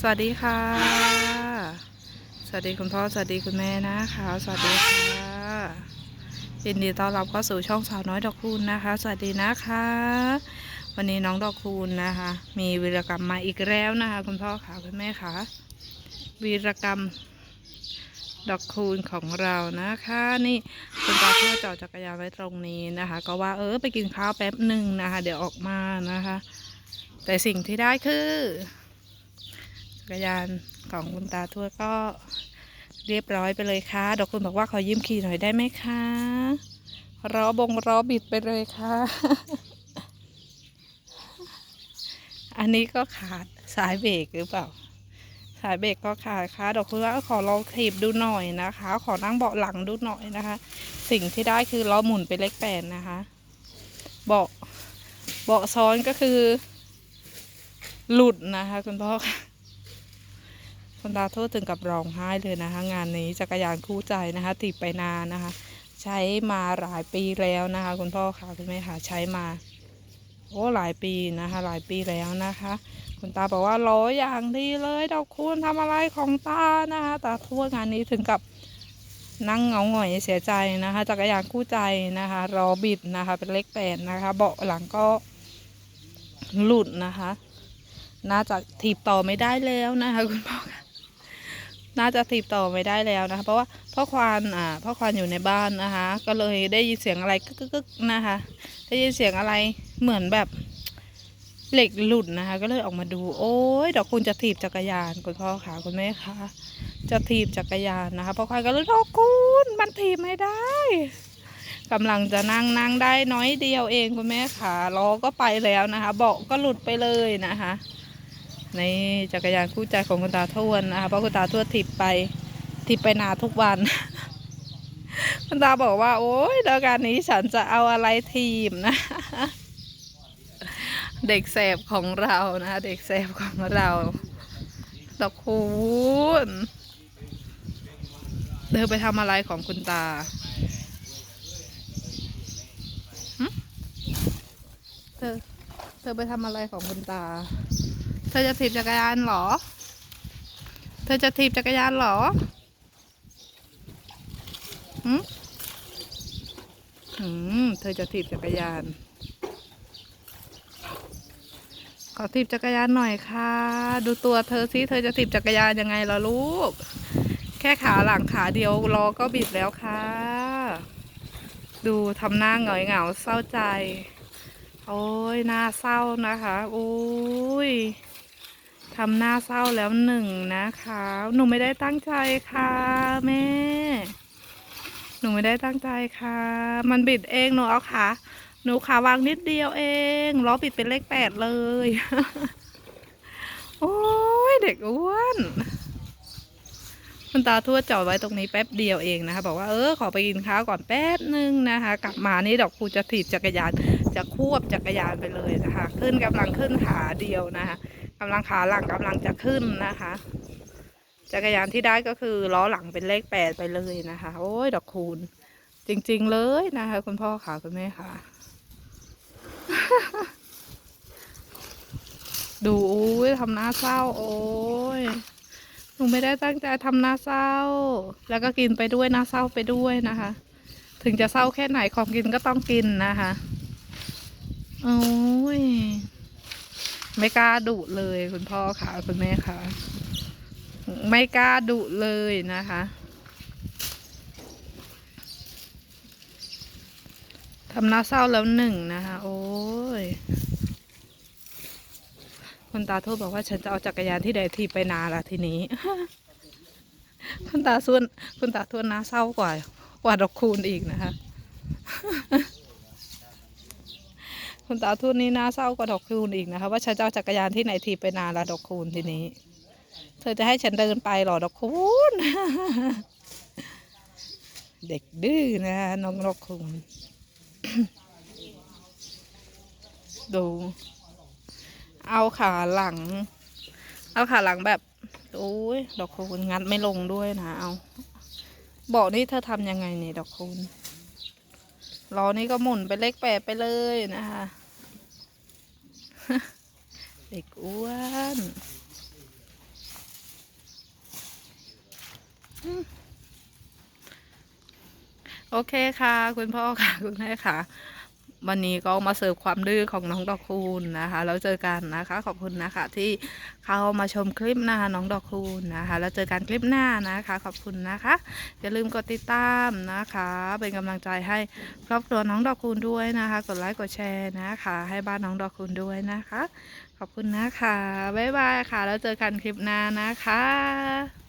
สวัสดีค่ะ สวัสดีคุณพ่อ สวัสดีคุณแม่นะคะ สวัสดีค่ะยินดีต้อนรับเข้าสู่ช่องสาวน้อยดอกคูณนะคะ สวัสดีนะคะ วันนี้น้องดอกคูณนะคะ มีวีรกรรมมาอีกแล้วนะคะ คุณพ่อค่ะคุณแม่ค่ะวีรกรรมดอกคูณของเรานะคะ นี่คุณตาเพื่อจอดจักรยานไว้ตรงนี้นะคะ ก็ว่าเออไปกินข้าวแป๊บหนึ่งนะคะ เดี๋ยวออกมานะคะ แต่สิ่งที่ได้คือ กรยานของคุณตาทั่วก็เรียบร้อยไปเลยค่ะดอกคุณบอกว่าขอยืมขี่หน่อยได้ไหมคะล้อบงล้อบิดไปเลยค่ะ อันนี้ก็ขาดสายเบรกหรือเปล่า สายเบรกก็ขาดค่ะดอกคุณว่าขอลองถีบดูหน่อยนะคะ ขอนั่งเบาะหลังดูหน่อยนะคะ สิ่งที่ได้คือล้อหมุนไปเลขแปดนะคะ เบาะเบาะซ้อนก็คือ หลุดนะคะ คุณพ่อค่ะ คุณตาโทษถึงกับร้องไห้เลยนะคะ งานนี้จักรยานคู่ใจนะคะ ติดไปนานนะคะ ใช้มาหลายปีแล้วนะคะ คุณพ่อค่ะคุณแม่ค่ะใช้มาโอ้หลายปีนะคะ หลายปีแล้วนะคะ คุณตาบอกว่าล้ออย่างดีเลยดอกคุณทำอะไรของตานะคะตาทั่วงานนี้ถึงกับนั่งเงาหงอยเสียใจนะคะ จักรยานคู่ใจนะคะรอบิดนะคะ เป็นเลขแปดนะคะ เบาะหลังก็หลุดนะคะ น่าจะถีบต่อไม่ได้แล้วนะคะ คุณพ่อค่ะ น่าจะถีบต่อไม่ได้แล้วนะคะ เพราะว่าพ่อควานอ่าพ่อควานอยู่ในบ้านนะคะ ก็เลยได้ยินเสียงอะไรกึกกึกนะคะ ได้ยินเสียงอะไรเหมือนแบบเหล็กหลุดนะคะ ก็เลยออกมาดู โอ้ยเดี๋ยวคุณจะถีบจักรยานคุณพ่อค่ะคุณแม่คะจะถีบจักรยานนะคะพ่อควานก็เลยโอ้คุณมันถีบไม่ได้กำลังจะนั่งนั่งได้น้อยเดียวเองคุณแม่ค่ะล้อก็ไปแล้วนะคะ เบาะก็หลุดไปเลยนะคะ ในจักรยานคู่ใจของคุณตาทวดนะคะเพราะคุณตาทวดถีบไปถีบไปนาทุกวัน คุณตาบอกว่า โอ๊ยแล้วการนี้ฉันจะเอาอะไรทีมนะ เด็กแสบของเรานะ เด็กแสบของเราดอกคูณเธอไปทำอะไรของคุณตาเธอเธอไปทำอะไรของคุณตา ธอจะถีบจักรยานหรอ เธอจะถีบจักรยานหรอหืมหืมเธอจะถีบจักรยาน ขอถีบจักรยานหน่อยค่ะ ดูตัวเธอสิเธอจะถีบจักรยานยังไงล่ะลูก แค่ขาหลังขาเดียวรอก็บิดแล้วค่ะ ดูทำหน้าเหงาเหงาเศร้าใจโอ้ยหน้าเศร้านะคะ โอ้ย ทำหน้าเศร้าแล้วหนึ่งนะคะ หนูไม่ได้ตั้งใจค่ะแม่ หนูไม่ได้ตั้งใจค่ะ มันบิดเองหนูเอาขาหนูขาวางนิดเดียวเองล้อบิดเป็นเลขแปดเลย โอ้ยเด็กอ้วนคุณตาทวดจอดไว้ตรงนี้แป๊บเดียวเองนะคะ บอกว่าเออขอไปกินข้าวก่อนแป๊บนึงนะคะ กลับมานี่ดอกครูจะถีบจักรยานจะควบจักรยานไปเลยนะคะ ขึ้นกำลังขึ้นขาเดียวนะคะ กำลังขาหลังกำลังจะขึ้นนะคะ จักรยานที่ได้ก็คือล้อหลังเป็นเลขแปดไปเลยนะคะ โอ้ยดอกคูณ จริง ๆ เลยนะคะ คุณพ่อค่ะคุณแม่ค่ะดูโอ้ยทำหน้าเศร้า โอ้ยหนูไม่ได้ตั้งใจทำหน้าเศร้า แล้วก็กินไปด้วยหน้าเศร้าไปด้วยนะคะ ถึงจะเศร้าแค่ไหนของกินก็ต้องกินนะคะ โอ้ย ไม่กล้าดุเลยคุณพ่อค่ะคุณแม่ค่ะ ไม่กล้าดุเลยนะคะ ทำน้าเศร้าแล้วหนึ่งนะคะ โอ้ยคุณตาทษบอกว่าฉันจะเอาจักรยานที่ใดทีไปนาละทีนี้ คุณตาส่วนคุณตาทวนน้าเศร้ากว่ากว่าดอกคูณอีกนะคะ คุณตาทุนนี่น่าเศร้ากว่าดอกคูณอีกนะคะ ว่าฉันจะเอาจักรยานที่ไหนทีไปนานละดอกคูณทีนี้ เธอจะให้ฉันเดินไปหรอดอกคูณเด็กดื้อนะน้องดอกคูณดู เอาขาหลัง เอาขาหลังแบบโอ้ยดอกคูณงัดไม่ลงด้วยนะเอาบอกนี่เธอทำยังไงเนี่ยดอกคูณ ล้อนี้ก็หมุนไปเลขแปดไปเลยนะคะเด็กอ้วนโอเคค่ะ คุณพ่อค่ะ คุณแม่ค่ะ วันนี้ก็มาเสิร์ฟความดื้อของน้องดอกคูณนะคะ แล้วเจอกันนะคะ ขอบคุณนะคะ ที่เข้ามาชมคลิปนะคะน้องดอกคูณนะคะ แล้วเจอกันคลิปหน้านะคะ ขอบคุณนะคะ อย่าลืมกดติดตามนะคะ เป็นกำลังใจให้ครอบครัวน้องดอกคูณด้วยนะคะ กดไลค์กดแชร์นะคะ ให้บ้านน้องดอกคูณด้วยนะคะ ขอบคุณนะคะบ๊ายบายค่ะ แล้วเจอกันคลิปหน้านะคะ